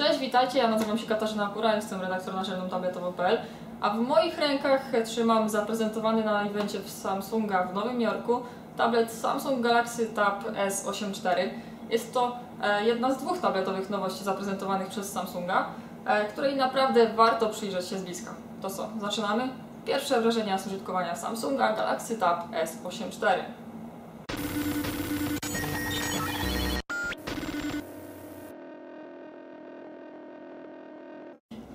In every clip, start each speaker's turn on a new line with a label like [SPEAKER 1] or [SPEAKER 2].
[SPEAKER 1] Cześć, witajcie, ja nazywam się Katarzyna Kura, jestem redaktorem naczelną tabletowo.pl a w moich rękach trzymam zaprezentowany na evencie w Samsunga w Nowym Jorku tablet Samsung Galaxy Tab S8 IV. Jest to e, jedna z dwóch tabletowych nowości zaprezentowanych przez Samsunga, e, której naprawdę warto przyjrzeć się z bliska. To co, zaczynamy? Pierwsze wrażenia z użytkowania Samsunga Galaxy Tab S8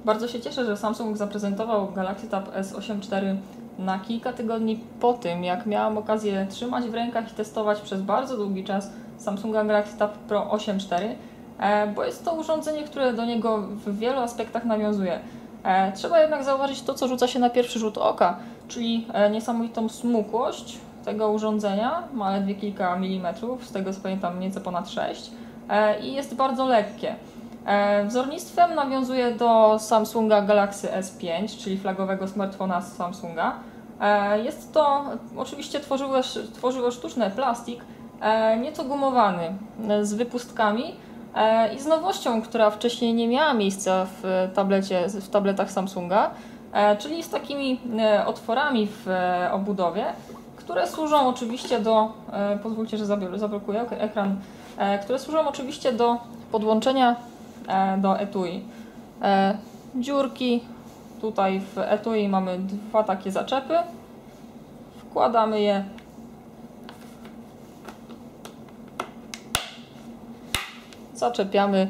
[SPEAKER 1] Bardzo się cieszę, że Samsung zaprezentował Galaxy Tab S8 IV na kilka tygodni po tym, jak miałam okazję trzymać w rękach i testować przez bardzo długi czas Samsunga Galaxy Tab Pro 8 IV, e, bo jest to urządzenie, które do niego w wielu aspektach nawiązuje. E, trzeba jednak zauważyć to, co rzuca się na pierwszy rzut oka, czyli e, niesamowitą smukłość tego urządzenia, ma ledwie kilka milimetrów, z tego co pamiętam nieco ponad 6 i jest bardzo lekkie. Wzornictwem nawiązuje do Samsunga Galaxy S5, czyli flagowego smartfona z Samsunga. Jest to oczywiście tworzywo sztuczne, plastik, nieco gumowany, z wypustkami i z nowością, która wcześniej nie miała miejsca w, tablecie, w tabletach Samsunga, czyli z takimi otworami w obudowie, które służą oczywiście do, pozwólcie, że zablokuję ekran, które służą oczywiście do podłączenia E, do etui. E, dziurki, tutaj w etui mamy dwa takie zaczepy. Wkładamy je zaczepiamy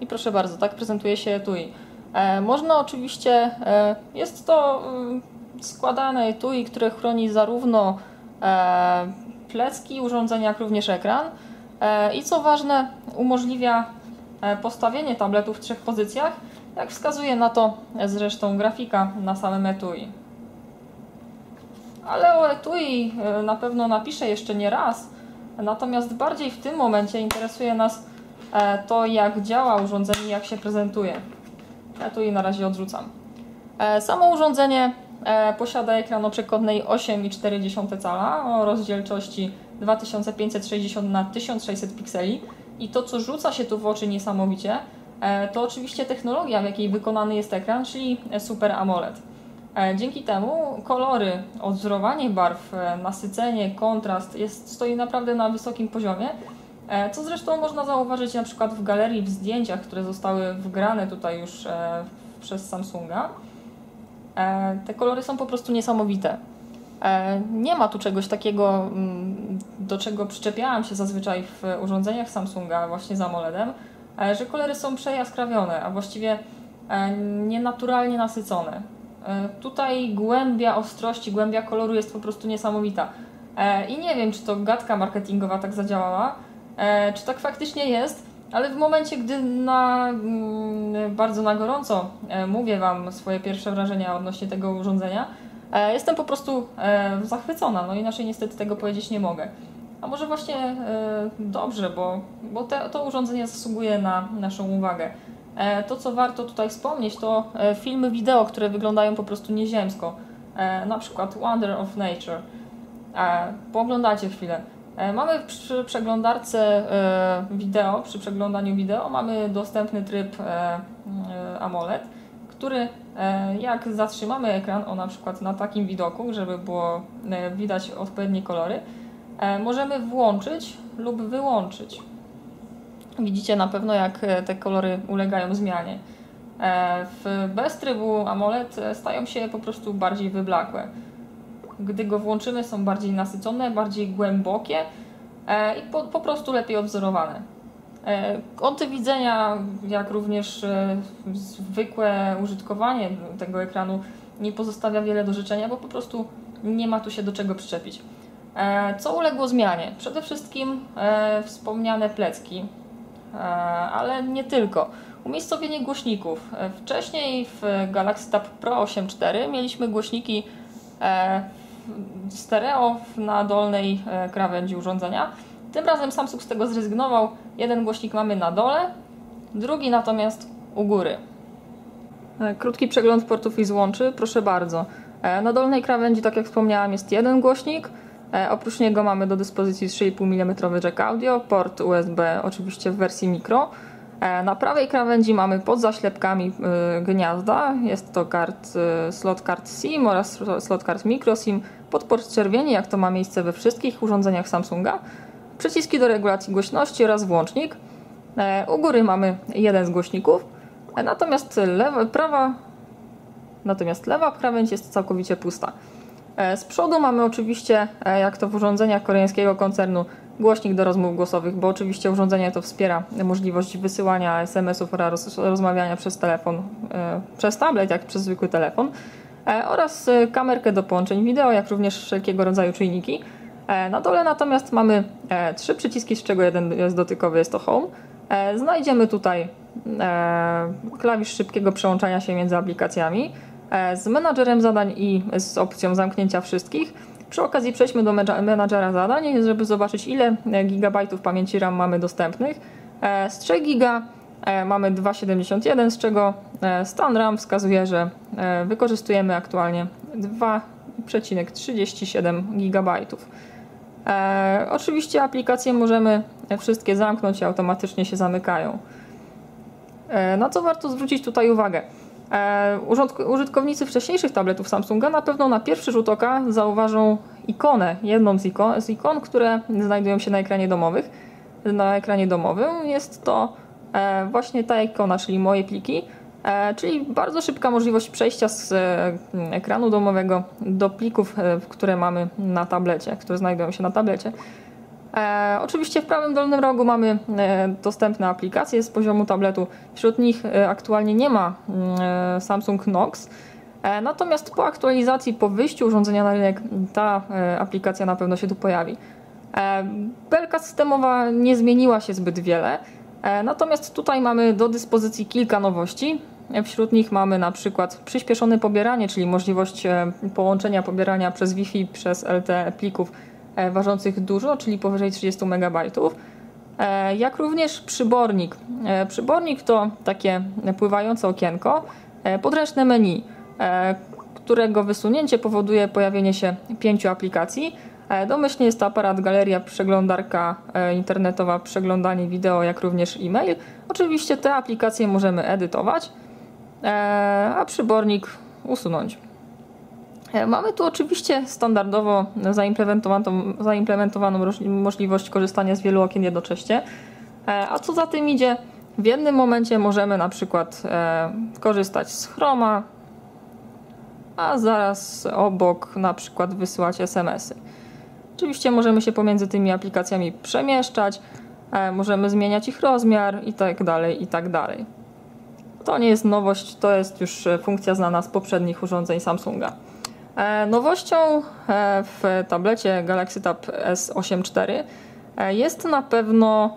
[SPEAKER 1] i proszę bardzo, tak prezentuje się etui. E, można oczywiście, e, jest to e, składane etui, które chroni zarówno e, plecki urządzenia, jak również ekran i co ważne, umożliwia E, postawienie tabletu w trzech pozycjach, jak wskazuje na to zresztą grafika na samym etui. Ale o etui e, na pewno napiszę jeszcze nie raz, natomiast bardziej w tym momencie interesuje nas e, to, jak działa urządzenie, jak się prezentuje. Etui na razie odrzucam. Samo urządzenie posiada ekran o przekątnej 8,4 cala o rozdzielczości 2560 na 1600 pikseli i to, co rzuca się tu w oczy niesamowicie, e, to oczywiście technologia, w jakiej wykonany jest ekran, czyli Super AMOLED. E, dzięki temu kolory, odwzorowanie barw, e, nasycenie, kontrast jest, stoi naprawdę na wysokim poziomie, co zresztą można zauważyć na przykład w galerii, w zdjęciach, które zostały wgrane tutaj już przez Samsunga. Te kolory są po prostu niesamowite. E, nie ma tu czegoś takiego, mm, do czego przyczepiałam się zazwyczaj w urządzeniach Samsunga, właśnie z AMOLEDem, e, że kolory są przejaskrawione, a właściwie e, nienaturalnie nasycone. Tutaj głębia ostrości, głębia koloru jest po prostu niesamowita. I nie wiem, czy to gadka marketingowa tak zadziałała, czy tak faktycznie jest, ale w momencie, gdy na, mm, bardzo na gorąco mówię Wam swoje pierwsze wrażenia odnośnie tego urządzenia, jestem po prostu e, zachwycona, no inaczej niestety tego powiedzieć nie mogę. A może właśnie e, dobrze, bo, bo te, to urządzenie zasługuje na naszą uwagę. To, co warto tutaj wspomnieć, to filmy wideo, które wyglądają po prostu nieziemsko. Na przykład Wonder of Nature. Pooglądajcie chwilę. Mamy przy przeglądarce wideo, przy przeglądaniu wideo mamy dostępny tryb AMOLED który e, jak zatrzymamy ekran, o na przykład na takim widoku, żeby było e, widać odpowiednie kolory, e, możemy włączyć lub wyłączyć. Widzicie na pewno jak te kolory ulegają zmianie. W, bez trybu AMOLED stają się po prostu bardziej wyblakłe. Gdy go włączymy są bardziej nasycone, bardziej głębokie i po, po prostu lepiej odwzorowane. E, kąty widzenia, jak również e, zwykłe użytkowanie tego ekranu nie pozostawia wiele do życzenia, bo po prostu nie ma tu się do czego przyczepić. E, co uległo zmianie? Przede wszystkim wspomniane plecki, ale nie tylko. Umiejscowienie głośników. Wcześniej w Galaxy Tab Pro 8.4 mieliśmy głośniki stereo na dolnej krawędzi urządzenia, tym razem Samsung z tego zrezygnował. Jeden głośnik mamy na dole, drugi natomiast u góry. E, krótki przegląd portów i złączy, proszę bardzo. E, na dolnej krawędzi, tak jak wspomniałam, jest jeden głośnik. E, oprócz niego mamy do dyspozycji 3,5 mm jack audio, port USB oczywiście w wersji mikro. Na prawej krawędzi mamy pod zaślepkami gniazda. Jest to kart, slot kart SIM oraz slot kart microSIM. Pod podczerwieni, jak to ma miejsce we wszystkich urządzeniach Samsunga. Przyciski do regulacji głośności oraz włącznik. U góry mamy jeden z głośników. Natomiast lewa, prawa, natomiast lewa krawędź jest całkowicie pusta. E, z przodu mamy oczywiście, e, jak to w urządzeniach koreańskiego koncernu, głośnik do rozmów głosowych, bo oczywiście urządzenie to wspiera możliwość wysyłania SMS-ów oraz rozmawiania przez telefon, e, przez tablet, jak przez zwykły telefon, oraz kamerkę do połączeń wideo, jak również wszelkiego rodzaju czujniki. Na dole natomiast mamy trzy przyciski, z czego jeden jest dotykowy, jest to Home. Znajdziemy tutaj klawisz szybkiego przełączania się między aplikacjami, E, z menadżerem zadań i z opcją zamknięcia wszystkich. Przy okazji przejdźmy do menadżera zadań, żeby zobaczyć ile e, gigabajtów pamięci RAM mamy dostępnych. E, z 3 giga mamy 2,71, z czego stan RAM wskazuje, że wykorzystujemy aktualnie 2,37 GB. Oczywiście aplikacje możemy wszystkie zamknąć i automatycznie się zamykają. Na co warto zwrócić tutaj uwagę? E, użytkownicy wcześniejszych tabletów Samsunga na pewno na pierwszy rzut oka zauważą ikonę, jedną z ikon, z ikon które znajdują się na ekranie domowych. Na ekranie domowym jest to e, właśnie ta ikona, czyli moje pliki, e, czyli bardzo szybka możliwość przejścia z ekranu domowego do plików, które mamy na tablecie, które znajdują się na tablecie. E, oczywiście w prawym dolnym rogu mamy e, dostępne aplikacje z poziomu tabletu. Wśród nich e, aktualnie nie ma mm, e, Samsung Knox. E, natomiast po aktualizacji, po wyjściu urządzenia na rynek, ta e, aplikacja na pewno się tu pojawi. Belka systemowa nie zmieniła się zbyt wiele. Natomiast tutaj mamy do dyspozycji kilka nowości. Wśród nich mamy na przykład przyspieszone pobieranie, czyli możliwość połączenia pobierania przez Wi-Fi, przez LTE plików E, ważących dużo, czyli powyżej 30 MB, e, jak również przybornik. E, przybornik to takie pływające okienko, podręczne menu, którego wysunięcie powoduje pojawienie się pięciu aplikacji. Domyślnie jest to aparat, galeria, przeglądarka internetowa, przeglądanie wideo, jak również e-mail. Oczywiście te aplikacje możemy edytować, a przybornik usunąć. E, mamy tu oczywiście standardowo zaimplementowaną, zaimplementowaną możliwość korzystania z wielu okien jednocześnie, e, a co za tym idzie, w jednym momencie możemy na przykład e, korzystać z Chroma, a zaraz obok na przykład wysyłać SMS-y. Oczywiście możemy się pomiędzy tymi aplikacjami przemieszczać, możemy zmieniać ich rozmiar i tak tak. To nie jest nowość, to jest już funkcja znana z poprzednich urządzeń Samsunga. E, nowością e, w tablecie Galaxy Tab S8 IV e, jest na pewno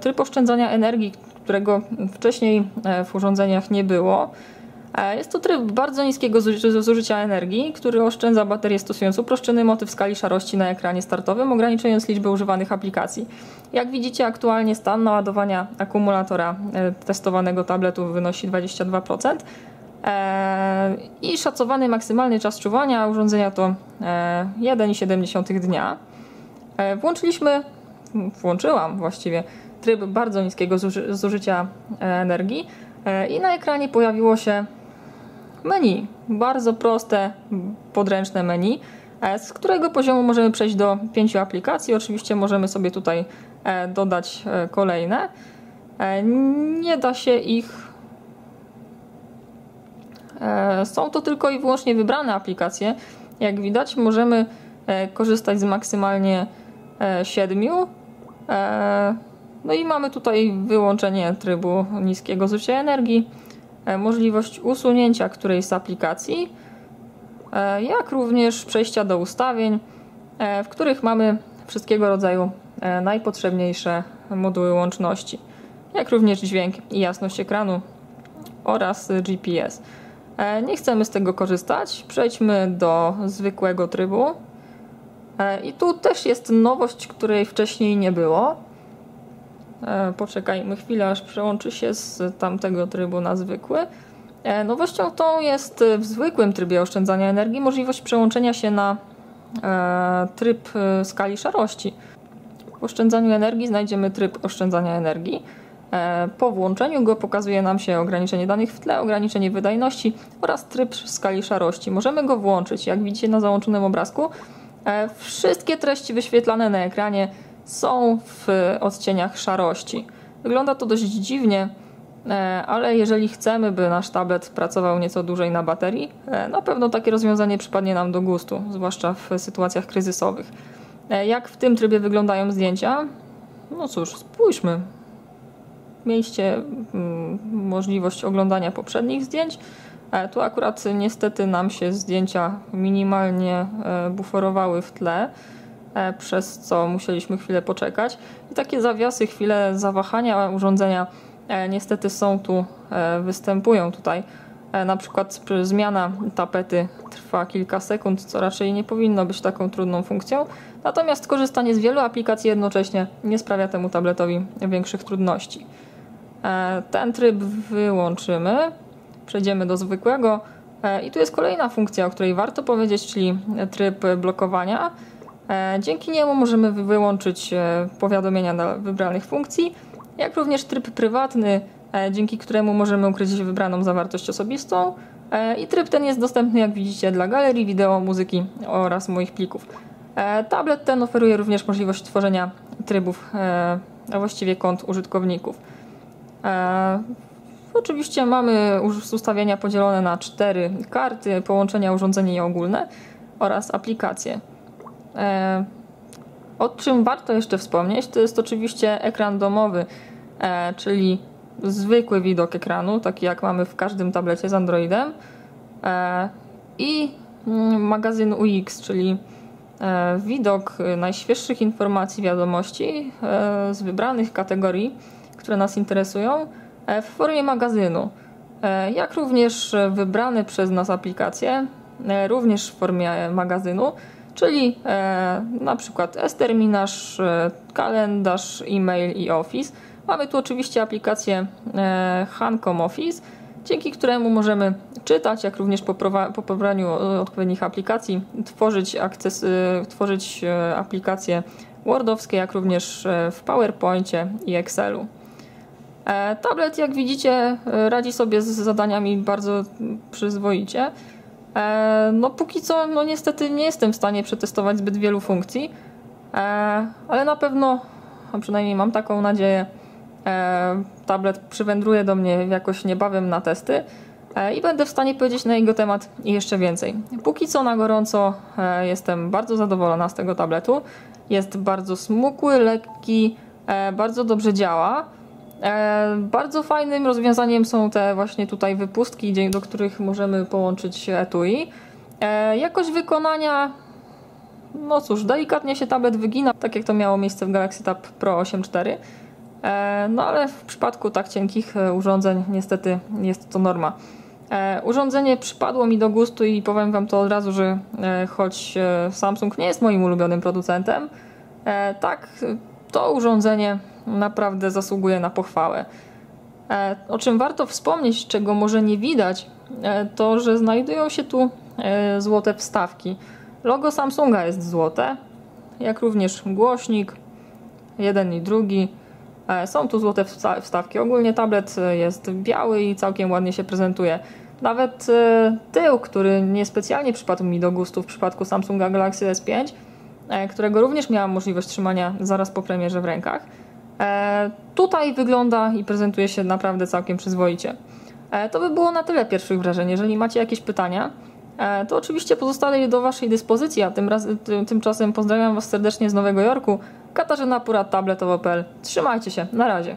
[SPEAKER 1] tryb oszczędzania energii, którego wcześniej w urządzeniach nie było. Jest to tryb bardzo niskiego zużycia energii, który oszczędza baterię stosując uproszczony motyw skali szarości na ekranie startowym, ograniczając liczbę używanych aplikacji. Jak widzicie, aktualnie stan naładowania akumulatora testowanego tabletu wynosi 22%, E, I szacowany maksymalny czas czuwania urządzenia to 1,7 e, dnia. E, włączyliśmy, włączyłam właściwie tryb bardzo niskiego zużycia energii i na ekranie pojawiło się menu. Bardzo proste, podręczne menu, z którego poziomu możemy przejść do pięciu aplikacji. Oczywiście możemy sobie tutaj dodać kolejne. Nie da się ich E, są to tylko i wyłącznie wybrane aplikacje. Jak widać, możemy e, korzystać z maksymalnie 7. E, no i mamy tutaj wyłączenie trybu niskiego zużycia energii, możliwość usunięcia którejś z aplikacji, jak również przejścia do ustawień, w których mamy wszystkiego rodzaju najpotrzebniejsze moduły łączności, jak również dźwięk i jasność ekranu oraz GPS. E, nie chcemy z tego korzystać. Przejdźmy do zwykłego trybu. E, I tu też jest nowość, której wcześniej nie było. E, poczekajmy chwilę, aż przełączy się z tamtego trybu na zwykły. Nowością tą jest w zwykłym trybie oszczędzania energii możliwość przełączenia się na tryb skali szarości. W oszczędzaniu energii znajdziemy tryb oszczędzania energii. E, po włączeniu go pokazuje nam się ograniczenie danych w tle, ograniczenie wydajności oraz tryb skali szarości. Możemy go włączyć. Jak widzicie na załączonym obrazku, e, wszystkie treści wyświetlane na ekranie są w odcieniach szarości. Wygląda to dość dziwnie, e, ale jeżeli chcemy, by nasz tablet pracował nieco dłużej na baterii, na pewno takie rozwiązanie przypadnie nam do gustu, zwłaszcza w sytuacjach kryzysowych. Jak w tym trybie wyglądają zdjęcia? No cóż, spójrzmy mieliście mm, możliwość oglądania poprzednich zdjęć. E, tu akurat niestety nam się zdjęcia minimalnie e, buforowały w tle, e, przez co musieliśmy chwilę poczekać. I takie zawiasy, chwile zawahania urządzenia niestety są tu, występują tutaj. Na przykład zmiana tapety trwa kilka sekund, co raczej nie powinno być taką trudną funkcją. Natomiast korzystanie z wielu aplikacji jednocześnie nie sprawia temu tabletowi większych trudności. E, ten tryb wyłączymy, przejdziemy do zwykłego e, i tu jest kolejna funkcja, o której warto powiedzieć, czyli tryb blokowania. E, dzięki niemu możemy wyłączyć powiadomienia dla wybranych funkcji, jak również tryb prywatny, dzięki któremu możemy ukryć wybraną zawartość osobistą. I tryb ten jest dostępny, jak widzicie, dla galerii, wideo, muzyki oraz moich plików. Tablet ten oferuje również możliwość tworzenia trybów, a właściwie kont użytkowników. E, oczywiście mamy ustawienia podzielone na cztery karty, połączenia urządzenie i ogólne oraz aplikacje. E, o czym warto jeszcze wspomnieć, to jest oczywiście ekran domowy, e, czyli zwykły widok ekranu, taki jak mamy w każdym tablecie z Androidem e, i mm, magazyn UX, czyli widok najświeższych informacji, wiadomości z wybranych kategorii które nas interesują w formie magazynu, jak również wybrane przez nas aplikacje, również w formie magazynu, czyli na przykład S-terminarz, kalendarz, e-mail i Office. Mamy tu oczywiście aplikację Hancom Office, dzięki któremu możemy czytać, jak również po, po pobraniu odpowiednich aplikacji tworzyć, akces, tworzyć aplikacje Wordowskie, jak również w PowerPoincie i Excelu. E, tablet, jak widzicie, e, radzi sobie z zadaniami bardzo przyzwoicie. E, no póki co, no niestety nie jestem w stanie przetestować zbyt wielu funkcji, ale na pewno, a przynajmniej mam taką nadzieję, tablet przywędruje do mnie jakoś niebawem na testy i będę w stanie powiedzieć na jego temat jeszcze więcej. Póki co na gorąco jestem bardzo zadowolona z tego tabletu. Jest bardzo smukły, lekki, bardzo dobrze działa. E, bardzo fajnym rozwiązaniem są te właśnie tutaj wypustki, do których możemy połączyć etui. E, jakość wykonania, no cóż, delikatnie się tablet wygina, tak jak to miało miejsce w Galaxy Tab Pro 8.4. E, no ale w przypadku tak cienkich urządzeń niestety jest to norma. Urządzenie przypadło mi do gustu i powiem Wam to od razu, że choć Samsung nie jest moim ulubionym producentem, tak to urządzenie naprawdę zasługuje na pochwałę. E, o czym warto wspomnieć, czego może nie widać, e, to że znajdują się tu e, złote wstawki. Logo Samsunga jest złote, jak również głośnik, jeden i drugi. Są tu złote wstawki. Ogólnie tablet jest biały i całkiem ładnie się prezentuje. Nawet tył, który niespecjalnie przypadł mi do gustu w przypadku Samsunga Galaxy S5, którego również miałam możliwość trzymania zaraz po premierze w rękach, tutaj wygląda i prezentuje się naprawdę całkiem przyzwoicie. E, to by było na tyle pierwszych wrażeń. Jeżeli macie jakieś pytania, e, to oczywiście pozostaję do Waszej dyspozycji, a tym raz, tym, tymczasem pozdrawiam Was serdecznie z Nowego Jorku. Katarzyna Pura, tabletowo.pl. Trzymajcie się, na razie.